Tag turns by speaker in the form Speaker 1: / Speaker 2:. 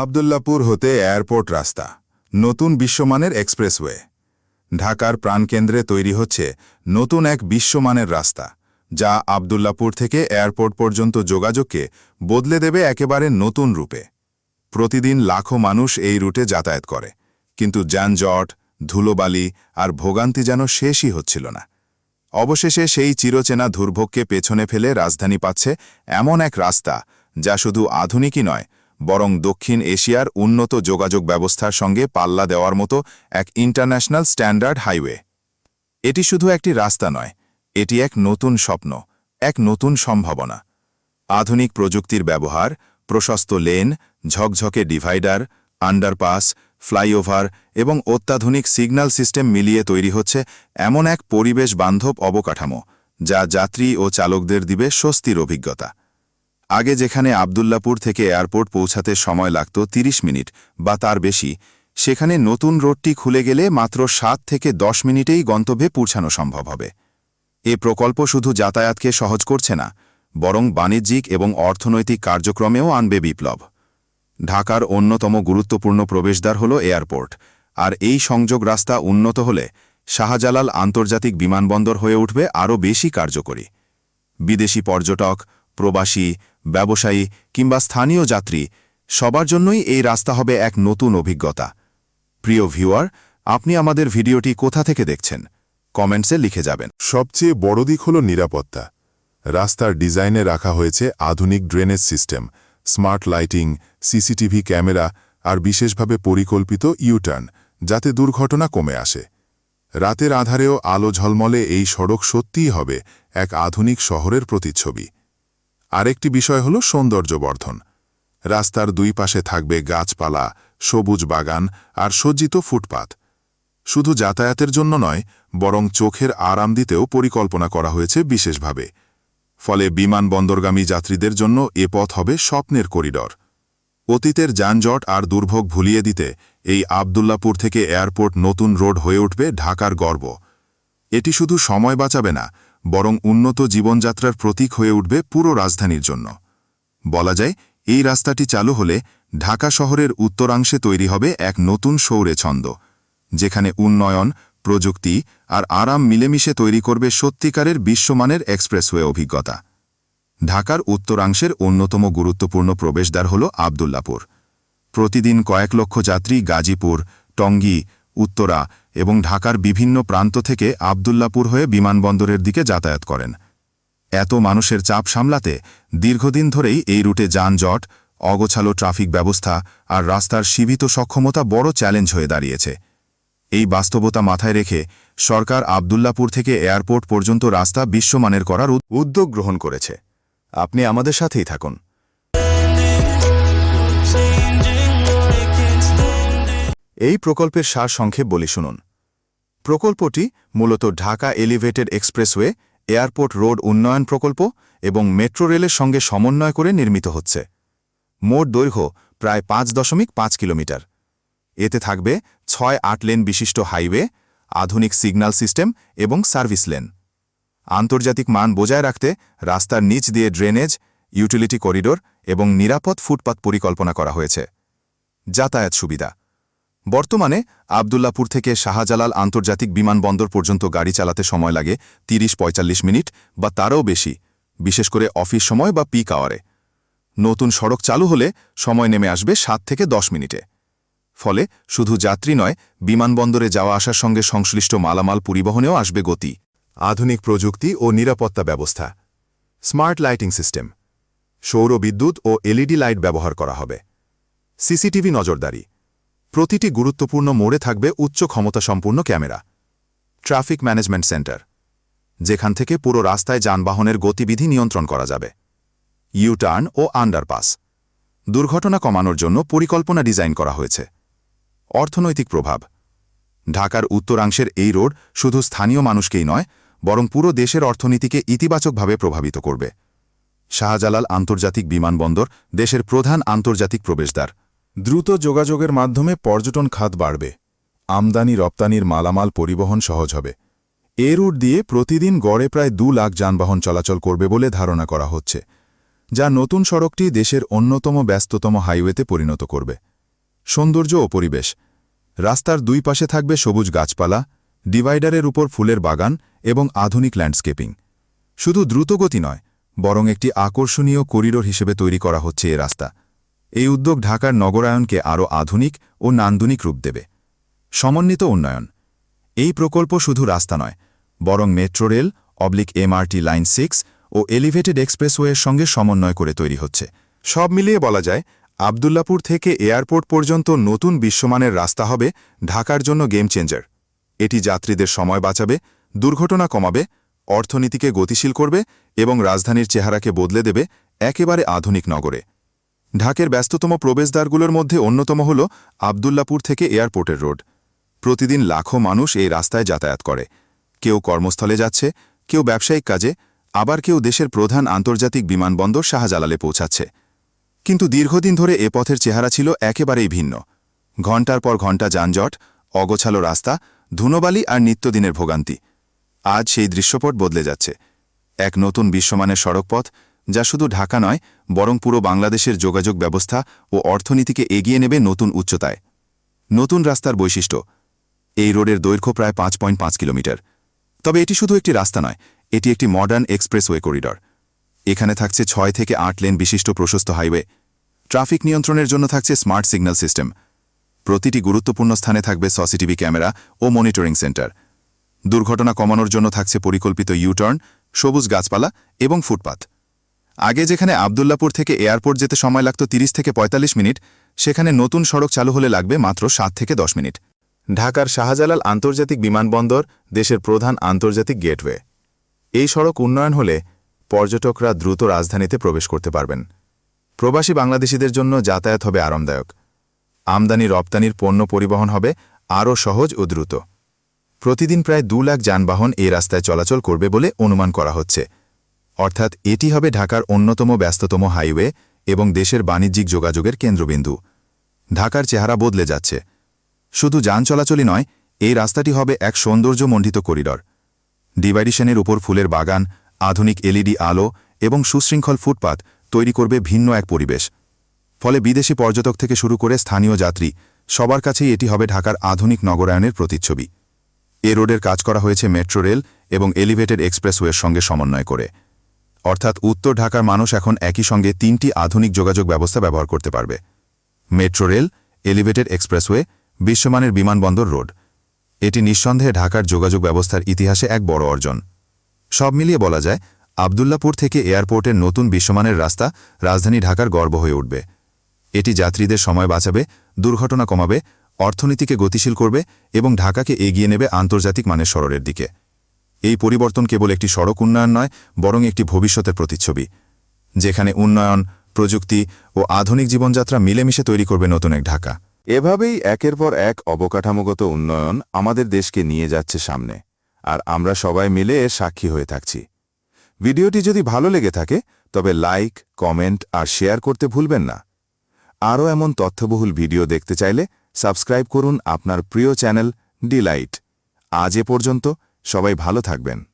Speaker 1: আবদুল্লাপুর হতে এয়ারপোর্ট রাস্তা, নতুন বিশ্বমানের এক্সপ্রেসওয়ে। ঢাকার প্রাণকেন্দ্রে তৈরি হচ্ছে নতুন এক বিশ্বমানের রাস্তা, যা আবদুল্লাপুর থেকে এয়ারপোর্ট পর্যন্ত যোগাযোগকে বদলে দেবে একেবারে নতুন রূপে। প্রতিদিন লাখো মানুষ এই রুটে যাতায়াত করে, কিন্তু যানজট, ধুলোবালি আর ভোগান্তি যেন শেষই হচ্ছিল না। অবশেষে সেই চিরচেনা দুর্ভোগকে পেছনে ফেলে রাজধানী পাচ্ছে এমন এক রাস্তা, যা শুধু আধুনিকই নয় বরং দক্ষিণ এশিয়ার উন্নত যোগাযোগ ব্যবস্থার সঙ্গে পাল্লা দেওয়ার মতো এক ইন্টারন্যাশনাল স্ট্যান্ডার্ড হাইওয়ে। এটি শুধু একটি রাস্তা নয়, এটি এক নতুন স্বপ্ন, এক নতুন সম্ভাবনা। আধুনিক প্রযুক্তির ব্যবহার, প্রশস্ত লেন, ঝকঝকে ডিভাইডার, আন্ডারপাস, ফ্লাইওভার এবং অত্যাধুনিক সিগন্যাল সিস্টেম মিলিয়ে তৈরি হচ্ছে এমন এক পরিবেশ বান্ধব অবকাঠামো, যা যাত্রী ও চালকদের দিবে স্বস্তির অভিজ্ঞতা। আগে যেখানে আবদুল্লাপুর থেকে এয়ারপোর্ট পৌঁছাতে সময় লাগত ৩০ মিনিট, বা তার বেশি, সেখানে নতুন রোডটি খুলে গেলে মাত্র সাত থেকে দশ মিনিটেই গন্তব্যে পৌঁছানো সম্ভব হবে। এ প্রকল্প শুধু যাতায়াতকে সহজ করছে না, বরং বাণিজ্যিক এবং অর্থনৈতিক কার্যক্রমেও আনবে বিপ্লব। ঢাকার অন্যতম গুরুত্বপূর্ণ প্রবেশদ্বার হল এয়ারপোর্ট, আর এই সংযোগ রাস্তা উন্নত হলে শাহজালাল আন্তর্জাতিক বিমানবন্দর হয়ে উঠবে আরও বেশি কার্যকরী। বিদেশি পর্যটক, প্রবাসী ব্যবসায়ী কিংবা স্থানীয় যাত্রী, সবার জন্যই এই রাস্তা হবে এক নতুন অভিজ্ঞতা। প্রিয় ভিউয়ার, আপনি আমাদের ভিডিওটি কোথা থেকে দেখছেন? কমেন্টসে লিখে যাবেন।
Speaker 2: সবচেয়ে বড় দিক হল নিরাপত্তা। রাস্তার ডিজাইনে রাখা হয়েছে আধুনিক drainage system, smart lighting, CCTV camera আর বিশেষভাবে পরিকল্পিত ইউটার্ন, যাতে দুর্ঘটনা কমে আসে। রাতের আধারেও আলো ঝলমলে এই সড়ক সত্যিই হবে এক আধুনিক শহরের প্রতিচ্ছবি। আরেকটি বিষয় হল সৌন্দর্যবর্ধন। রাস্তার দুই পাশে থাকবে গাছপালা, সবুজ বাগান আর সজ্জিত ফুটপাত। শুধু যাতায়াতের জন্য নয়, বরং চোখের আরাম দিতেও পরিকল্পনা করা হয়েছে বিশেষভাবে। ফলে বিমানবন্দরগামী যাত্রীদের জন্য এ পথ হবে স্বপ্নের করিডর। অতীতের যানজট আর দুর্ভোগ ভুলিয়ে দিতে এই আবদুল্লাপুর থেকে এয়ারপোর্ট নতুন রোড হয়ে উঠবে ঢাকার গর্ব। এটি শুধু সময় বাঁচাবে না বরং উন্নত জীবনযাত্রার প্রতীক হয়ে উঠবে পুরো রাজধানীর জন্য। বলা যায়, এই রাস্তাটি চালু হলে ঢাকা শহরের উত্তরাংশে তৈরি হবে এক নতুন সৌরে ছন্দ, যেখানে উন্নয়ন, প্রযুক্তি আর আরাম মিলেমিশে তৈরি করবে সত্যিকারের বিশ্বমানের এক্সপ্রেসওয়ে অভিজ্ঞতা। ঢাকার উত্তরাংশের অন্যতম গুরুত্বপূর্ণ প্রবেশদ্বার হল আবদুল্লাপুর। প্রতিদিন কয়েক লক্ষ যাত্রী গাজীপুর, টঙ্গী উত্তরা এবং ঢাকার বিভিন্ন প্রান্ত থেকে আবদুল্লাপুর হয়ে বিমানবন্দরের দিকে যাতায়াত করেন। এত মানুষের চাপ সামলাতে দীর্ঘদিন ধরেই এই রুটে যানজট, অগোছালো ট্রাফিক ব্যবস্থা আর রাস্তার সীমিত সক্ষমতা বড় চ্যালেঞ্জ হয়ে দাঁড়িয়েছে। এই বাস্তবতা মাথায় রেখে সরকার আবদুল্লাপুর থেকে এয়ারপোর্ট পর্যন্ত রাস্তা বিশ্বমানের করার উদ্যোগ গ্রহণ করেছে। আপনি আমাদের সাথেই থাকুন। এই প্রকল্পের সার সংক্ষেপ বলি শুনুন। প্রকল্পটি মূলত Dhaka elevated expressway, airport road উন্নয়ন প্রকল্প এবং মেট্রো রেলের সঙ্গে সমন্বয় করে নির্মিত হচ্ছে। মোট দৈর্ঘ্য প্রায় পাঁচ দশমিক পাঁচ কিলোমিটার। এতে থাকবে ছয় আট লেন বিশিষ্ট হাইওয়ে, আধুনিক সিগন্যাল সিস্টেম এবং সার্ভিস লেন। আন্তর্জাতিক মান বজায় রাখতে রাস্তার নিচ দিয়ে ড্রেনেজ, ইউটিলিটি করিডোর এবং নিরাপদ ফুটপাত পরিকল্পনা করা হয়েছে। যাতায়াত সুবিধা। বর্তমানে আবদুল্লাপুর থেকে শাহজালাল আন্তর্জাতিক বিমানবন্দর পর্যন্ত গাড়ি চালাতে সময় লাগে ৩০-৪৫ মিনিট বা তারও বেশি, বিশেষ করে অফিস সময় বা পিক আওয়ারে নতুন সড়ক চালু হলে সময় নেমে আসবে সাত থেকে দশ মিনিটে। ফলে শুধু যাত্রী নয়, বিমানবন্দরে যাওয়া আসার সঙ্গে সংশ্লিষ্ট মালামাল পরিবহনেও আসবে গতি। আধুনিক প্রযুক্তি ও নিরাপত্তা ব্যবস্থা। Smart lighting system. সৌর বিদ্যুৎ ও এলইডি লাইট ব্যবহার করা হবে। সিসিটিভি নজরদারি। প্রতিটি গুরুত্বপূর্ণ মোড়ে থাকবে উচ্চ ক্ষমতাসম্পন্ন ক্যামেরা। ট্রাফিক ম্যানেজমেন্ট সেন্টার, যেখান থেকে পুরো রাস্তায় যানবাহনের গতিবিধি নিয়ন্ত্রণ করা যাবে। ইউটার্ন ও আন্ডারপাস, দুর্ঘটনা কমানোর জন্য পরিকল্পনা ডিজাইন করা হয়েছে। অর্থনৈতিক প্রভাব, ঢাকার উত্তরাংশের এই রোড শুধু স্থানীয় মানুষকেই নয়, বরং পুরো দেশের অর্থনীতিকে ইতিবাচকভাবে প্রভাবিত করবে। শাহজালাল আন্তর্জাতিক বিমানবন্দর, দেশের প্রধান আন্তর্জাতিক প্রবেশদ্বার। দ্রুত যোগাযোগের মাধ্যমে পর্যটন খাত বাড়বে। আমদানি রপ্তানির মালামাল পরিবহন সহজ হবে। এ রুট দিয়ে প্রতিদিন গড়ে প্রায় দু লাখ যানবাহন চলাচল করবে বলে ধারণা করা হচ্ছে, যা নতুন সড়কটি দেশের অন্যতম ব্যস্ততম হাইওয়েতে পরিণত করবে। সৌন্দর্য ও পরিবেশ। রাস্তার দুই পাশে থাকবে সবুজ গাছপালা, ডিভাইডারের উপর ফুলের বাগান এবং আধুনিক ল্যান্ডস্কেপিং। শুধু দ্রুতগতি নয়, বরং একটি আকর্ষণীয় করিডোর হিসেবে তৈরি করা হচ্ছে এ রাস্তা। এই উদ্যোগ ঢাকার নগরায়নকে আরও আধুনিক ও নান্দনিক রূপ দেবে। সমন্বিত উন্নয়ন। এই প্রকল্প শুধু রাস্তা নয়, বরং মেট্রো রেল, অবলিক এমআরটি লাইন সিক্স ও এলিভেটেড এক্সপ্রেসওয়ের সঙ্গে সমন্বয় করে তৈরি হচ্ছে। সব মিলিয়ে বলা যায়, আবদুল্লাপুর থেকে এয়ারপোর্ট পর্যন্ত নতুন বিশ্বমানের রাস্তা হবে ঢাকার জন্য গেম চেঞ্জার। এটি যাত্রীদের সময় বাঁচাবে, দুর্ঘটনা কমাবে, অর্থনীতিকে গতিশীল করবে এবং রাজধানীর চেহারাকে বদলে দেবে একেবারে আধুনিক নগরে। ঢাকের ব্যস্ততম প্রবেশদ্বারগুলোর মধ্যে অন্যতম হল আবদুল্লাপুর থেকে এয়ারপোর্টের রোড। প্রতিদিন লাখো মানুষ এই রাস্তায় যাতায়াত করে। কেউ কর্মস্থলে যাচ্ছে, কেউ ব্যবসায়িক কাজে, আবার কেউ দেশের প্রধান আন্তর্জাতিক বিমানবন্দর শাহজালালে পৌঁছাচ্ছে। কিন্তু দীর্ঘদিন ধরে এ পথের চেহারা ছিল একেবারেই ভিন্ন। ঘণ্টার পর ঘণ্টা যানজট, অগোছালো রাস্তা, ধুনোবালি আর নিত্যদিনের ভোগান্তি। আজ সেই দৃশ্যপট বদলে যাচ্ছে। এক নতুন বিশ্বমানের সড়কপথ যা শুধু ঢাকা নয়, বরং পুরো বাংলাদেশের যোগাযোগ ব্যবস্থা ও অর্থনীতিকে এগিয়ে নেবে নতুন উচ্চতায়। নতুন রাস্তার বৈশিষ্ট্য, এই রোডের দৈর্ঘ্য প্রায় পাঁচ পয়েন্ট পাঁচ কিলোমিটার। তবে এটি শুধু একটি রাস্তা নয়, এটি একটি মডার্ন এক্সপ্রেসওয়ে করিডর। এখানে থাকছে ছয় থেকে আট লেন বিশিষ্ট প্রশস্ত হাইওয়ে। ট্রাফিক নিয়ন্ত্রণের জন্য থাকছে স্মার্ট সিগন্যাল সিস্টেম। প্রতিটি গুরুত্বপূর্ণ স্থানে থাকবে সসিটিভি ক্যামেরা ও মনিটরিং সেন্টার। দুর্ঘটনা কমানোর জন্য থাকছে পরিকল্পিত ইউটার্ন, সবুজ গাছপালা এবং ফুটপাত। আগে যেখানে আবদুল্লাপুর থেকে এয়ারপোর্ট যেতে সময় লাগত ৩০ থেকে ৪৫ মিনিট, সেখানে নতুন সড়ক চালু হলে লাগবে মাত্র সাত থেকে দশ মিনিট। ঢাকার শাহজালাল আন্তর্জাতিক বিমানবন্দর, দেশের প্রধান আন্তর্জাতিক গেটওয়ে। এই সড়ক উন্নয়ন হলে পর্যটকরা দ্রুত রাজধানীতে প্রবেশ করতে পারবেন। প্রবাসী বাংলাদেশিদের জন্য যাতায়াত হবে আরামদায়ক। আমদানি রপ্তানির পণ্য পরিবহন হবে আরও সহজ ও দ্রুত। প্রতিদিন প্রায় দু লাখ যানবাহন এই রাস্তায় চলাচল করবে বলে অনুমান করা হচ্ছে। অর্থাৎ এটি হবে ঢাকার অন্যতম ব্যস্ততম হাইওয়ে এবং দেশের বাণিজ্যিক যোগাযোগের কেন্দ্রবিন্দু। ঢাকার চেহারা বদলে যাচ্ছে। শুধু যান চলাচলই নয়, এই রাস্তাটি হবে এক সৌন্দর্যমণ্ডিত করিডর। ডিভাইডিশনের উপর ফুলের বাগান, আধুনিক এলইডি আলো এবং সুশৃঙ্খল ফুটপাত তৈরি করবে ভিন্ন এক পরিবেশ। ফলে বিদেশি পর্যটক থেকে শুরু করে স্থানীয় যাত্রী, সবার কাছেই এটি হবে ঢাকার আধুনিক নগরায়নের প্রতিচ্ছবি। এ রোডের কাজ করা হয়েছে মেট্রো রেল এবং এলিভেটেড এক্সপ্রেসওয়ের সঙ্গে সমন্বয় করে। অর্থাৎ উত্তর ঢাকার মানুষ এখন একই সঙ্গে তিনটি আধুনিক যোগাযোগ ব্যবস্থা ব্যবহার করতে পারবে। মেট্রো রেল, এলিভেটেড এক্সপ্রেসওয়ে, বিশ্বমানের বিমানবন্দর রোড। এটি নিঃসন্দেহে ঢাকার যোগাযোগ ব্যবস্থার ইতিহাসে এক বড় অর্জন। সব মিলিয়ে বলা যায়, আবদুল্লাপুর থেকে এয়ারপোর্টের নতুন বিশ্বমানের রাস্তা রাজধানী ঢাকার গর্ব হয়ে উঠবে। এটি যাত্রীদের সময় বাঁচাবে, দুর্ঘটনা কমাবে, অর্থনীতিকে গতিশীল করবে এবং ঢাকাকে এগিয়ে নেবে আন্তর্জাতিক মানের সররের দিকে। এই পরিবর্তন কেবল একটি সড়ক উন্নয়ন নয়, বরং একটি ভবিষ্যতের প্রতিচ্ছবি, যেখানে উন্নয়ন, প্রযুক্তি ও আধুনিক জীবনযাত্রা মিলেমিশে তৈরি করবে নতুন এক ঢাকা।
Speaker 3: এভাবেই একের পর এক অবকাঠামোগত উন্নয়ন আমাদের দেশকে নিয়ে যাচ্ছে সামনে, আর আমরা সবাই মিলে এর সাক্ষী হয়ে থাকছি। ভিডিওটি যদি ভালো লেগে থাকে, তবে লাইক, কমেন্ট আর শেয়ার করতে ভুলবেন না। আরও এমন তথ্যবহুল ভিডিও দেখতে চাইলে সাবস্ক্রাইব করুন আপনার প্রিয় চ্যানেল ডিলাইট। আজ এ পর্যন্ত সবাই ভালো থাকবেন।